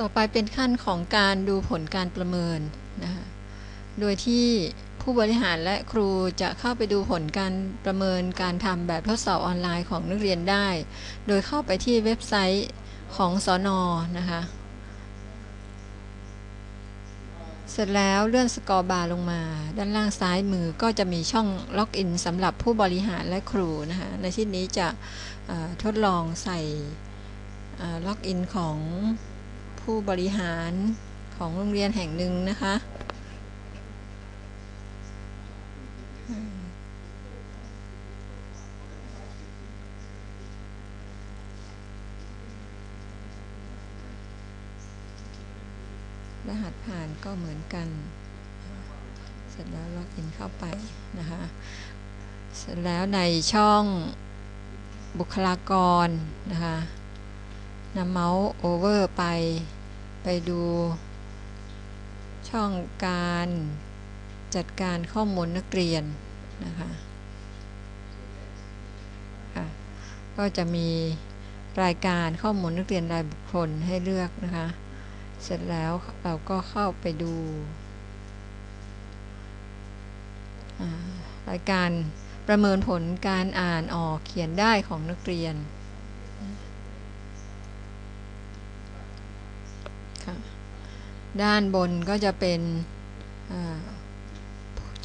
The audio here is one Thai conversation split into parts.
ต่อไปเป็นขั้นของการดูผลการประเมินนะคะโดยที่ผู้บริหารและครูจะเข้าไปดูผลการประเมินการทำแบบทดสอบออนไลน์ของนักเรียนได้ โดยเข้าไปที่เว็บไซต์ของสอนอนะคะ เสร็จแล้วเลื่อนสกอร์บาร์ลงมา ด้านล่างซ้ายมือก็จะมีช่องล็อกอินสำหรับผู้บริหารและครูนะคะในที่นี้จะทดลองใส่ล็อกอินของ ผู้บริหารของโรงเรียนแห่งหนึ่งนะคะ รหัสผ่านก็เหมือนกัน เสร็จแล้วล็อกอินเข้าไปนะคะ เสร็จแล้วในช่องบุคลากรนะคะ นำเมาส์โอเวอร์ไป ไปดู ช่องการจัดการข้อมูลนักเรียนนะคะะก็จะมีรายการข้อมูลนักเรียนรายบุคคลให้เลือกนะคะ เสร็จแล้วเราก็เข้าไปดู รายการประเมินผลการอ่านออกเขียนได้ของนักเรียน ด้านบนก็จะเป็น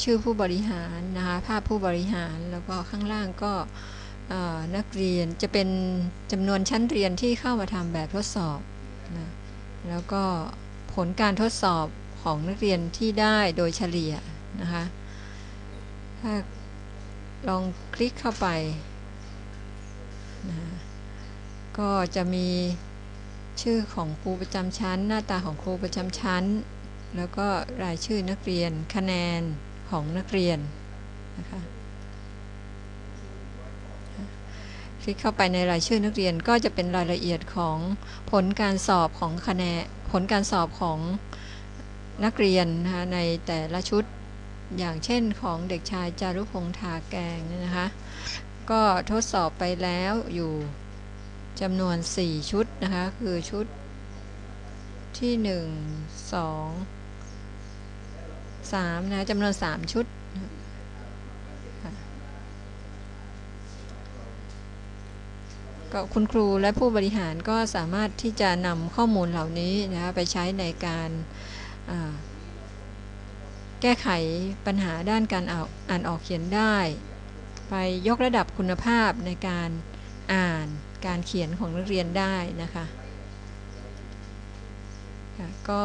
ชื่อผู้บริหารนะคะภาพผู้บริหารแล้วก็ข้างล่างก็นักเรียนจะเป็นจำนวนชั้นเรียนที่เข้ามาทำแบบทดสอบนะแล้วก็ผลการทดสอบของนักเรียนที่ได้โดยเฉลี่ยนะคะถ้าลองคลิกเข้าไปนะก็จะมี ชื่อของครูประจำชั้น หน้าตาของครูประจำชั้น แล้วก็รายชื่อนักเรียนคะแนนของนักเรียนนะคะคลิกเข้าไปในรายชื่อนักเรียนก็จะเป็นรายละเอียดของผลการสอบของคะแนนผลการสอบของนักเรียนนะคะในแต่ละชุดอย่างเช่นของเด็กชายจารุพงษ์ทาแกงนะคะ ก็ทดสอบไปแล้วอยู่จำนวน 4 ชุด นะคะ คือชุดที่1 2 3นะจำนวน3ชุดก็คุณครูและผู้บริหารก็สามารถที่จะนำข้อมูลเหล่านี้นะคะไปใช้ในการแก้ไขปัญหาด้านการอ่านออกเขียนได้ ไปยกระดับคุณภาพในการอ่าน การเขียนของนักเรียนได้นะคะก็